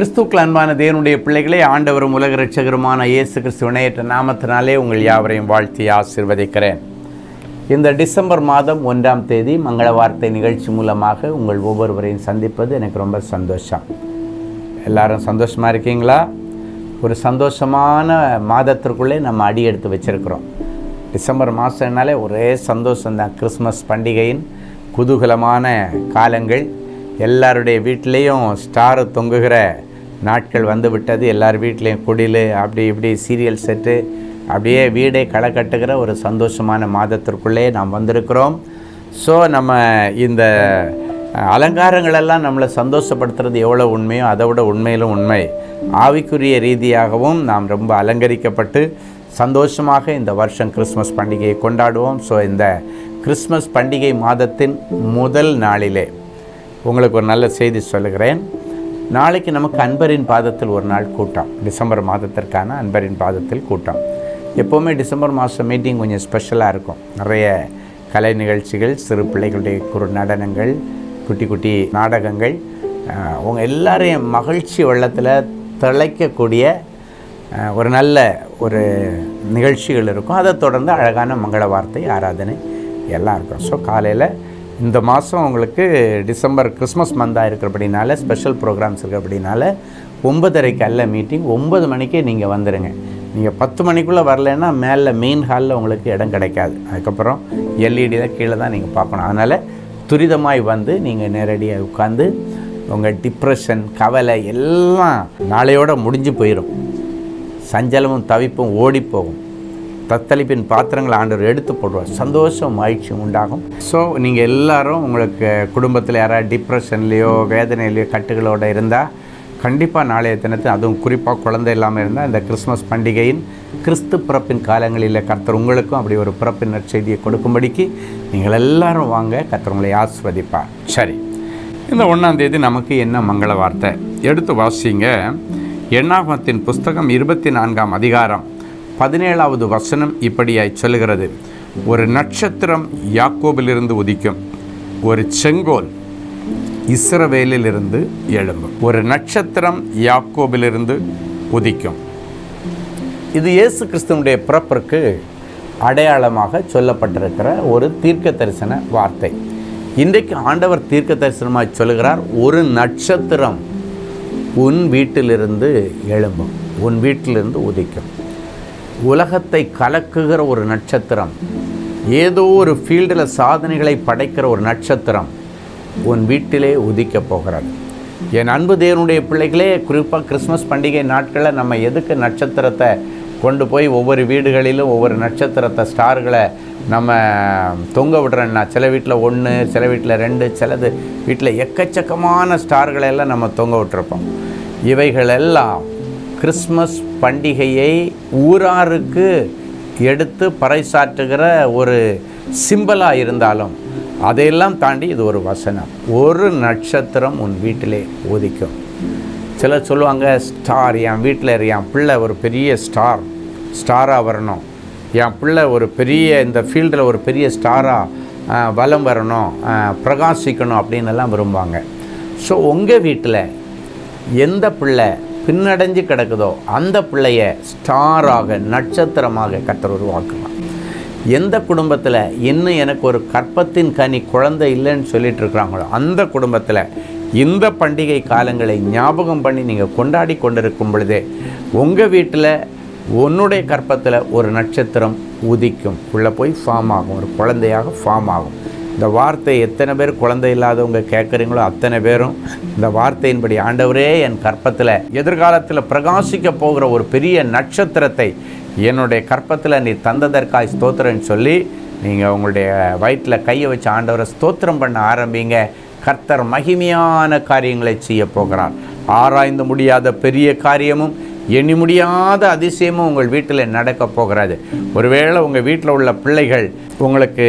கிறிஸ்துக்கள் அன்பான தேவனுடைய பிள்ளைகளே ஆண்டவரும் உலக ரட்சகருமான இயேசு கிறிஸ்து இணையற்ற நாமத்தினாலே உங்கள் யாவரையும் வாழ்த்தி ஆசிர்வதிக்கிறேன். இந்த டிசம்பர் மாதம் ஒன்றாம் தேதி மங்கள வார்த்தை நிகழ்ச்சி மூலமாக உங்கள் ஒவ்வொருவரையும் சந்திப்பது எனக்கு ரொம்ப சந்தோஷம். எல்லாரும் சந்தோஷமாக இருக்கீங்களா? ஒரு சந்தோஷமான மாதத்திற்குள்ளே நம்ம அடி எடுத்து வச்சிருக்கிறோம். டிசம்பர் மாதம்னாலே ஒரே சந்தோஷம்தான். கிறிஸ்மஸ் பண்டிகையின் குதூகலமான காலங்கள். எல்லாருடைய வீட்லேயும் ஸ்டாரு தொங்குகிற நாட்கள் வந்து விட்டது எல்லார் வீட்லேயும் குடில் அப்படி இப்படி சீரியல் செட்டு அப்படியே வீடே களை கட்டுகிற ஒரு சந்தோஷமான மாதத்திற்குள்ளே நாம் வந்திருக்கிறோம். ஸோ நம்ம இந்த அலங்காரங்களெல்லாம் நம்மளை சந்தோஷப்படுத்துறது எவ்வளோ உண்மையோ அதை விட உண்மையிலும் உண்மை. ஆவிக்குரிய ரீதியாகவும் நாம் ரொம்ப அலங்கரிக்கப்பட்டு சந்தோஷமாக இந்த வருஷம் கிறிஸ்மஸ் பண்டிகையை கொண்டாடுவோம். ஸோ இந்த கிறிஸ்மஸ் பண்டிகை மாதத்தின் முதல் நாளிலே உங்களுக்கு ஒரு நல்ல செய்தி சொல்லுகிறேன். நாளைக்கு நமக்கு அன்பரின் பாதத்தில் ஒரு நாள் கூட்டம். டிசம்பர் மாதத்திற்கான அன்பரின் பாதத்தில் கூட்டம். எப்போவுமே டிசம்பர் மாதம் மீட்டிங் கொஞ்சம் ஸ்பெஷலாக இருக்கும். நிறைய கலை நிகழ்ச்சிகள் சிறு பிள்ளைகளுடைய குறு நடனங்கள் குட்டி குட்டி நாடகங்கள் அவங்க எல்லாரையும் மகிழ்ச்சி வெள்ளத்தில் திளைக்கக்கூடிய ஒரு நல்ல ஒரு நிகழ்ச்சிகள் இருக்கும். அதை தொடர்ந்து அழகான மங்கள வார்த்தை ஆராதனை எல்லாம் இருக்கும். ஸோ காலையில் இந்த மாதம் உங்களுக்கு டிசம்பர் கிறிஸ்மஸ் மந்தாக இருக்கிறபடினால ஸ்பெஷல் ப்ரோக்ராம்ஸ் இருக்கிறபடினால ஒன்பதரைக்கு அல்ல மீட்டிங் ஒம்பது மணிக்கே நீங்கள் வந்துடுங்க நீங்கள் பத்து மணிக்குள்ளே வரலைன்னா மேலே மெயின் ஹாலில் உங்களுக்கு இடம் கிடைக்காது. அதுக்கப்புறம் எல்இடி தான் கீழே தான் நீங்கள் பார்க்கணும். அதனால் துரிதமாய் வந்து நீங்கள் நேரடியாக உட்காந்து உங்கள் டிப்ரெஷன் கவலை எல்லாம் நாளையோட முடிஞ்சு போயிடும் சஞ்சலமும் தவிப்பும் ஓடி போகும். தத்தளிப்பின் பாத்திரங்களை ஆண்டவர் எடுத்து போடுவார். சந்தோஷம் மகிழ்ச்சி உண்டாகும். ஸோ நீங்கள் எல்லாரும் உங்களுக்கு குடும்பத்தில் யாராவது டிப்ரெஷன்லேயோ வேதனையிலையோ கட்டுகளோடு இருந்தால் கண்டிப்பாக நாளைய தினத்தை அதுவும் குறிப்பாக குழந்தை இல்லாமல் இருந்தால் இந்த கிறிஸ்மஸ் பண்டிகையின் கிறிஸ்து பிறப்பின் காலங்களில் கர்த்தர் உங்களுக்கும் அப்படி ஒரு பிறப்பின் நற்செய்தியை கொடுக்கும்படிக்கு நீங்கள் எல்லாரும் வாங்க கர்த்தர் உங்களை ஆஸ்வதிப்பார் சரி. இந்த ஒன்றாம் தேதி நமக்கு என்ன மங்கள வார்த்தை? எடுத்து வாசிங்க. எண்ணாகமத்தின் புஸ்தகம் இருபத்தி நான்காம் அதிகாரம். பதினேழாவது வசனம் இப்படியாய் சொல்லுகிறது. ஒரு நட்சத்திரம் யாக்கோபிலிருந்து உதிக்கும். ஒரு செங்கோல் இஸ்ரவேலிலிருந்து எழும்பும். ஒரு நட்சத்திரம் யாக்கோபிலிருந்து உதிக்கும். இது இயேசு கிறிஸ்துவனுடைய பிறப்பிற்கு அடையாளமாக சொல்லப்பட்டிருக்கிற ஒரு தீர்க்க தரிசன வார்த்தை. இன்றைக்கு ஆண்டவர் தீர்க்க தரிசனமாய் சொல்லுகிறார் ஒரு நட்சத்திரம் உன் வீட்டிலிருந்து எழும்பும் உன் வீட்டிலிருந்து உதிக்கும். உலகத்தை கலக்குகிற ஒரு நட்சத்திரம். ஏதோ ஒரு ஃபீல்டில் சாதனைகளை படைக்கிற ஒரு நட்சத்திரம் உன் வீட்டிலே உதிக்கப் போகிறது. என் அன்பு தேவனுடைய பிள்ளைகளே குறிப்பாக கிறிஸ்மஸ் பண்டிகை நாட்களில் நம்ம எதுக்கு நட்சத்திரத்தை கொண்டு போய் ஒவ்வொரு வீடுகளிலும் ஒவ்வொரு நட்சத்திரத்தை ஸ்டார்களை நம்ம தொங்க விடுறோன்னா சில வீட்டில் ஒன்று சில வீட்டில் ரெண்டு சிலது வீட்டில் எக்கச்சக்கமான ஸ்டார்களை எல்லாம் நம்ம தொங்க விட்டுருப்போம். இவைகளெல்லாம் கிறிஸ்மஸ் பண்டிகையை ஊராருக்கு எடுத்து பறைசாற்றுகிற ஒரு சிம்பலாக இருந்தாலும் அதையெல்லாம் தாண்டி இது ஒரு வசனம். ஒரு நட்சத்திரம் உன் வீட்டிலே உதிக்கும். சிலர் சொல்லுவாங்க ஸ்டார் என் வீட்டில் என் பிள்ளை ஒரு பெரிய ஸ்டார் ஸ்டாராக வரணும். என் பிள்ளை ஒரு பெரிய இந்த ஃபீல்டில் ஒரு பெரிய ஸ்டாராக வலம் வரணும் பிரகாசிக்கணும் அப்படின்னு எல்லாம் விரும்புவாங்க. ஸோ உங்கள் வீட்டில் எந்த பிள்ளை பின்னடைஞ்சு கிடக்குதோ அந்த பிள்ளைய ஸ்டாராக நட்சத்திரமாக கத்தர் உருவாக்கலாம் எந்த குடும்பத்தில் இன்னும் எனக்கு ஒரு கற்பத்தின் கனி குழந்தை இல்லைன்னு சொல்லிட்டு இருக்கிறாங்களோ அந்த குடும்பத்தில் இந்த பண்டிகை காலங்களை ஞாபகம் பண்ணி நீங்கள் கொண்டாடி கொண்டிருக்கும் பொழுதே உங்கள் வீட்டில் உன்னுடைய கற்பத்தில் ஒரு நட்சத்திரம் உதிக்கும். உள்ளே போய் ஃபார்ம் ஆகும். ஒரு குழந்தையாக ஃபார்ம் ஆகும். இந்த வார்த்தை எத்தனை பேர் குழந்தை இல்லாதவங்க கேட்குறீங்களோ அத்தனை பேரும் இந்த வார்த்தையின்படி ஆண்டவரே என் கற்பத்தில் எதிர்காலத்தில் பிரகாசிக்க போகிற ஒரு பெரிய நட்சத்திரத்தை என்னுடைய கற்பத்தில் நீ தந்ததற்காய் ஸ்தோத்திரன்னு சொல்லி நீங்கள் உங்களுடைய வயிற்றில் கையை வச்சு ஆண்டவரை ஸ்தோத்திரம் பண்ண ஆரம்பிங்க. கர்த்தர் மகிமையான காரியங்களை செய்ய போகிறார். ஆராய்ந்து முடியாத பெரிய காரியமும் எண்ணி முடியாத அதிசயமும் உங்கள் வீட்டில் நடக்க போகிறது. ஒருவேளை உங்கள் வீட்டில் உள்ள பிள்ளைகள் உங்களுக்கு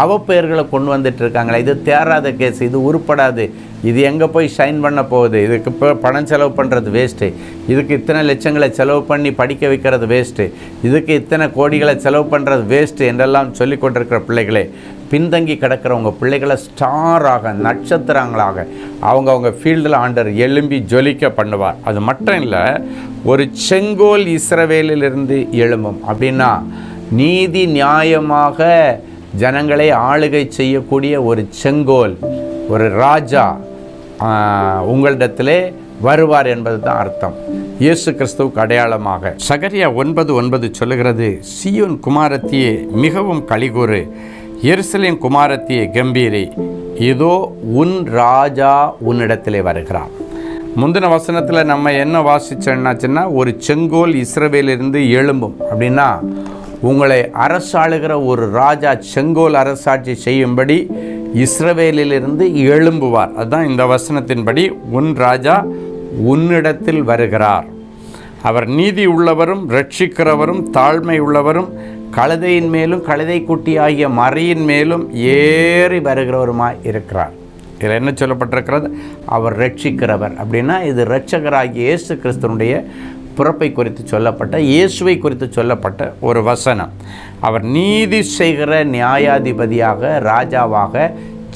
அவப்பெயர்களை கொண்டு வந்துட்டு இருக்காங்களே இது தேராத கேஸ் இது உருப்படாது. இது எங்கே போய் ஷைன் பண்ண போகுது? இதுக்கு இப்போ பணம் செலவு பண்ணுறது வேஸ்ட்டு இதுக்கு இத்தனை லட்சங்களை செலவு பண்ணி படிக்க வைக்கிறது வேஸ்ட்டு இதுக்கு இத்தனை கோடிகளை செலவு பண்ணுறது வேஸ்ட்டு என்றெல்லாம் சொல்லி கொண்டிருக்கிற பிள்ளைகளே பின்தங்கி கிடக்கிறவங்க பிள்ளைகளை ஸ்டாராக நட்சத்திரங்களாக அவங்க அவங்க ஃபீல்டில் ஆண்டர் எழும்பி ஜொலிக்க பண்ணுவார். அது மட்டும் இல்லை ஒரு செங்கோல் இஸ்ரவேலிலிருந்து எழும்பும். அப்படின்னா நீதி நியாயமாக ஜனங்களை ஆளுகை செய்யக்கூடிய ஒரு செங்கோல் ஒரு ராஜா உங்களிடத்திலே வருவார் என்பது தான் அர்த்தம். இயேசு கிறிஸ்துவுக்கு அடையாளமாக. சகரியா ஒன்பது ஒன்பது சொல்லுகிறது சியோன் குமாரத்தியே மிகவும் கலிகூறு எருசலேம் குமாரத்திய கம்பீரி இதோ உன் ராஜா உன்னிடத்திலே வருகிறார் முந்தின வசனத்தில் நம்ம என்ன வாசிச்சோம்னாச்சுன்னா ஒரு செங்கோல் இஸ்ரவேலிருந்து எழும்பும். அப்படின்னா உங்களை அரசாளுகிற ஒரு ராஜா செங்கோல் அரசாட்சி செய்யும்படி இஸ்ரவேலிலிருந்து எழும்புவார். அதுதான் இந்த வசனத்தின்படி உன் ராஜா உன்னிடத்தில் வருகிறார். அவர் நீதி உள்ளவரும் ரட்சிக்கிறவரும் தாழ்மை உள்ளவரும் கழுதையின் மேலும் கழுதை குட்டியாகிய மறையின் மேலும் ஏறி வருகிறவருமாய் இருக்கிறார். இதில் என்ன சொல்லப்பட்டிருக்கிறது? அவர் ரட்சிக்கிறவர். அப்படின்னா இது ரட்சகராகிய இயேசு கிறிஸ்தனுடைய பிறப்பை குறித்து சொல்லப்பட்ட இயேசுவை குறித்து சொல்லப்பட்ட ஒரு வசனம். அவர் நீதி செய்கிற நியாயாதிபதியாக ராஜாவாக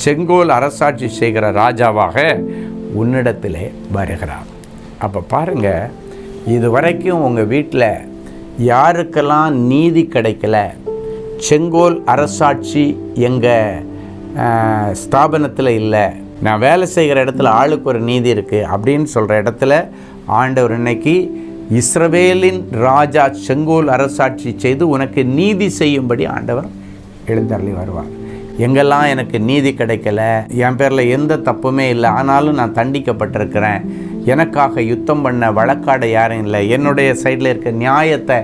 செங்கோல் அரசாட்சி செய்கிற ராஜாவாக உன்னிடத்திலே வருகிறார். அப்போ பாருங்கள் இது வரைக்கும் உங்கள் வீட்டில் யாருக்கெல்லாம் நீதி கிடைக்கல? செங்கோல் அரசாட்சி எங்கள் ஸ்தாபனத்தில் இல்லை. நான் வேலை செய்கிற இடத்துல ஆளுக்கு ஒரு நீதி இருக்குது அப்படின்னு சொல்கிற இடத்துல ஆண்டவர் இன்னைக்கு இஸ்ரவேலின் ராஜா செங்கோல் அரசாட்சி செய்து உனக்கு நீதி செய்யும்படி ஆண்டவர் எழுந்தருளி வருவார். எங்கெல்லாம் எனக்கு நீதி கிடைக்கல? என் பேரில் எந்த தப்புமே இல்லை. ஆனாலும் நான் தண்டிக்கப்பட்டிருக்கிறேன். எனக்காக யுத்தம் பண்ண வழக்காட யாரும் இல்லை. என்னுடைய சைடில் இருக்க நியாயத்தை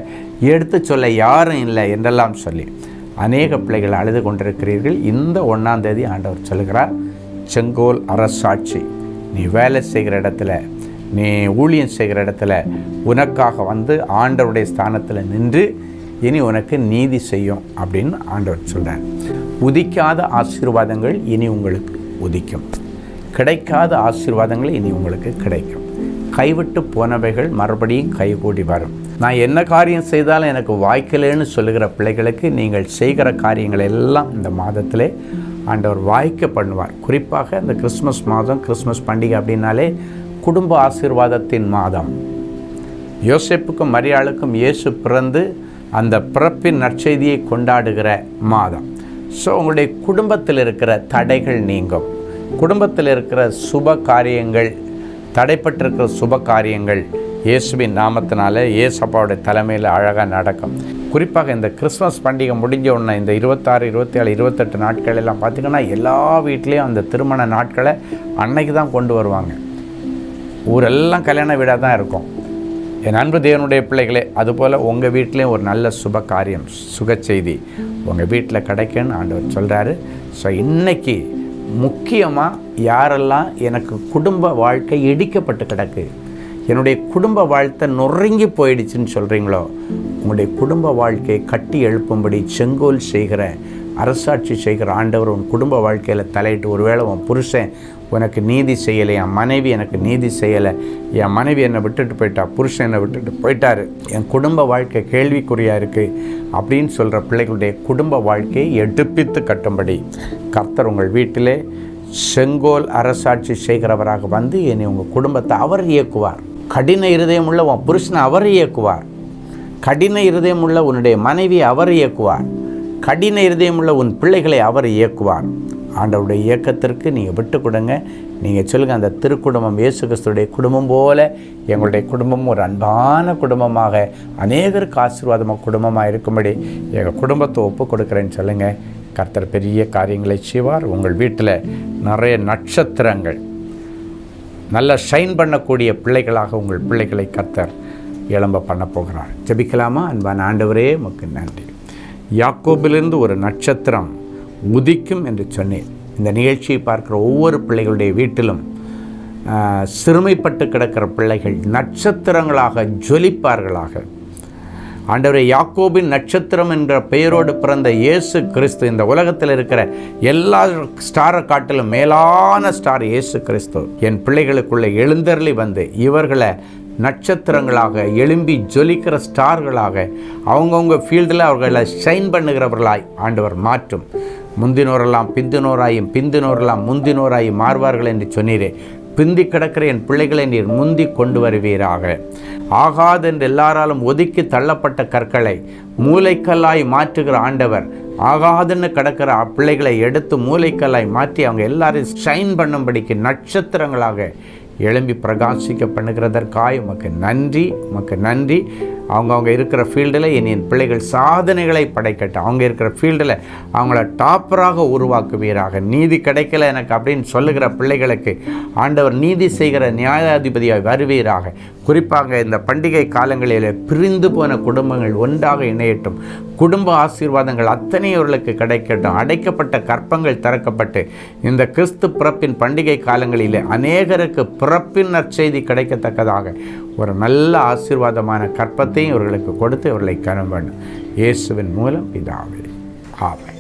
எடுத்து சொல்ல யாரும் இல்லை என்றெல்லாம் சொல்லி அநேக பிள்ளைகள் அழுது கொண்டிருக்கிறீர்கள். இந்த ஒன்றாம் தேதி ஆண்டவர் சொல்கிறார் செங்கோல் அரசாட்சி நீ வேலை செய்கிற இடத்துல நீ ஊழியம் செய்கிற இடத்துல உனக்காக வந்து ஆண்டவருடைய ஸ்தானத்தில் நின்று இனி உனக்கு நீதி செய்யும் அப்படின்னு ஆண்டவர் சொல்கிறார் உதிக்காத ஆசீர்வாதங்கள் இனி உங்களுக்கு உதிக்கும். கிடைக்காத ஆசீர்வாதங்கள் இனி உங்களுக்கு கிடைக்கும். கைவிட்டு போனவைகள் மறுபடியும் கைகூடி வரும். நான் என்ன காரியம் செய்தாலும் எனக்கு வாய்க்கலைன்னு சொல்லுகிற பிள்ளைகளுக்கு நீங்கள் செய்கிற காரியங்கள் எல்லாம் இந்த மாதத்திலே ஆண்டவர் வாய்க்க பண்ணுவார். குறிப்பாக இந்த கிறிஸ்மஸ் மாதம் கிறிஸ்மஸ் பண்டிகை அப்படின்னாலே குடும்ப ஆசீர்வாதத்தின் மாதம். யோசேப்புக்கும் மரியாளுக்கும் இயேசு பிறந்து அந்த பிறப்பின் நற்செய்தியை கொண்டாடுகிற மாதம். ஸோ உங்களுடைய குடும்பத்தில் இருக்கிற தடைகள் நீங்கும். குடும்பத்தில் இருக்கிற சுப காரியங்கள் தடைப்பட்டிருக்கிற சுப காரியங்கள் இயேசுவின் நாமத்தினால இயேசப்பாவுடைய தலைமையில் அழகாக நடக்கும். குறிப்பாக இந்த கிறிஸ்மஸ் பண்டிகை முடிஞ்ச உடனே இந்த இருபத்தாறு இருபத்தேழு இருபத்தெட்டு நாட்கள் எல்லாம் பார்த்திங்கன்னா எல்லா வீட்லேயும் அந்த திருமண நாட்களை அன்னைக்கு தான் கொண்டு வருவாங்க. ஊரெல்லாம் கல்யாண வீடாக தான் இருக்கும். என் அன்பு தேவனுடைய பிள்ளைகளே அதுபோல் உங்கள் வீட்லேயும் ஒரு நல்ல சுப காரியம் சுக செய்தி உங்கள் வீட்டில் கிடைக்குன்னு ஆண்டவர் சொல்கிறாரு ஸோ இன்றைக்கி முக்கியமாக யாரெல்லாம் எனக்கு குடும்ப வாழ்க்கை இடிக்கப்பட்டு கிடக்கு? என்னுடைய குடும்ப வாழ்க்கை நொறுங்கி போயிடுச்சுன்னு சொல்கிறீங்களோ உங்களுடைய குடும்ப வாழ்க்கையை கட்டி எழுப்பும்படி செங்கோல் செய்கிற அரசாட்சி செய்கிற ஆண்டவர் உன் குடும்ப வாழ்க்கையில் தலையிட்டு ஒருவேளை உன் புருஷன் உனக்கு நீதி செய்யலை என் மனைவி எனக்கு நீதி செய்யலை. என் மனைவி என்னை விட்டுட்டு போயிட்டா புருஷன் என்னை விட்டுட்டு போயிட்டார். என் குடும்ப வாழ்க்கை கேள்விக்குறியாக இருக்குது அப்படின்னு சொல்கிற பிள்ளைகளுடைய குடும்ப வாழ்க்கையை எடுப்பித்து கட்டும்படி கர்த்தர் உங்கள் வீட்டிலே செங்கோல் அரசாட்சி செய்கிறவராக வந்து என்னை உங்கள் குடும்பத்தை அவர் இயக்குவார். கடின இருதயம் உள்ள உன் புருஷனை அவர் இயக்குவார். கடின இருதயம் உள்ள உன்னுடைய மனைவி அவர் இயக்குவார். கடின இருதயம் உள்ள உன் பிள்ளைகளை அவர் இயக்குவார். ஆண்டவருடைய இயக்கத்திற்கு நீங்கள் விட்டு கொடுங்க நீங்கள் சொல்லுங்கள் அந்த திருக்குடும்பம் இயேசு கிறிஸ்துடைய குடும்பம் போல எங்களுடைய குடும்பம் ஒரு அன்பான குடும்பமாக அநேகருக்கு ஆசீர்வாதமாக குடும்பமாக இருக்கும்படி எங்கள் குடும்பத்தை ஒப்பு கொடுக்குறேன்னு சொல்லுங்கள் கர்த்தர் பெரிய காரியங்களை செய்வார். உங்கள் வீட்டில் நிறைய நட்சத்திரங்கள் நல்ல ஷைன் பண்ணக்கூடிய பிள்ளைகளாக உங்கள் பிள்ளைகளை கர்த்தர் எழும்ப பண்ண போகிறார். ஜெபிக்கலாமா? அன்பான ஆண்டவரே உமக்கு நன்றி. யாக்கோபிலிருந்து ஒரு நட்சத்திரம் உதிக்கும் என்று சொன்னேன். இந்த நிகழ்ச்சியை பார்க்குற ஒவ்வொரு பிள்ளைகளுடைய வீட்டிலும் சிறுமைப்பட்டு கிடக்கிற பிள்ளைகள் நட்சத்திரங்களாக ஜொலிப்பார்களாக. ஆண்டவரை யாக்கோபின் நட்சத்திரம் என்ற பெயரோடு பிறந்த இயேசு கிறிஸ்து இந்த உலகத்தில் இருக்கிற எல்லா ஸ்டாரை காட்டிலும் மேலான ஸ்டார் இயேசு கிறிஸ்து என் பிள்ளைகளுக்குள்ளே எழுந்தருளி வந்து இவர்களை நட்சத்திரங்களாக எழும்பி ஜொலிக்கிற ஸ்டார்களாக அவங்கவுங்க ஃபீல்டில் அவர்களை ஷைன் பண்ணுகிறவர்களாய் ஆண்டவர் மாற்றும். முந்தினோரெல்லாம் பிந்தினோராயும் பிந்தினோரெல்லாம் முந்தினோராயும் மாறுவார்கள் என்று சொன்னீரே. பிந்தி கிடக்கிற என் பிள்ளைகளை நீர் முந்தி கொண்டு வருவீராக. ஆகாதென்று எல்லாராலும் ஒதுக்கி தள்ளப்பட்ட கற்களை மூளைக்கல்லாய் மாற்றுகிற ஆண்டவர் ஆகாதுன்னு கிடக்கிற பிள்ளைகளை எடுத்து மூளைக்கல்லாய் மாற்றி அவங்க எல்லாரையும் ஷைன் பண்ணும்படிக்கு நட்சத்திரங்களாக எழும்பி பிரகாசிக்க பண்ணுகிறதற்காய் உமக்கு நன்றி உமக்கு நன்றி. அவங்கவுங்க இருக்கிற ஃபீல்டில் இனி என் பிள்ளைகள் சாதனைகளை படைக்கட்டும். அவங்க இருக்கிற ஃபீல்டில் அவங்கள டாப்பராக உருவாக்குவீராக. நீதி கிடைக்கல எனக்கு அப்படின்னு சொல்லுகிற பிள்ளைகளுக்கு ஆண்டவர் நீதி செய்கிற நியாயாதிபதியாக வருவீராக. குறிப்பாக இந்த பண்டிகை காலங்களில் பிரிந்து போன குடும்பங்கள் ஒன்றாக இணையட்டும். குடும்ப ஆசீர்வாதங்கள் அத்தனையவர்களுக்கு கிடைக்கட்டும். அடைக்கப்பட்ட கற்பங்கள் திறக்கப்பட்டு இந்த கிறிஸ்து பிறப்பின் பண்டிகை காலங்களிலே அநேகருக்கு பிறப்பின் நற்செய்தி கிடைக்கத்தக்கதாக. ஒரு நல்ல ஆசீர்வாதமான கற்பத்தையும் இவர்களுக்கு கொடுத்து இவர்களை கனம் இயேசுவின் மூலம் பிதாவே. ஆமை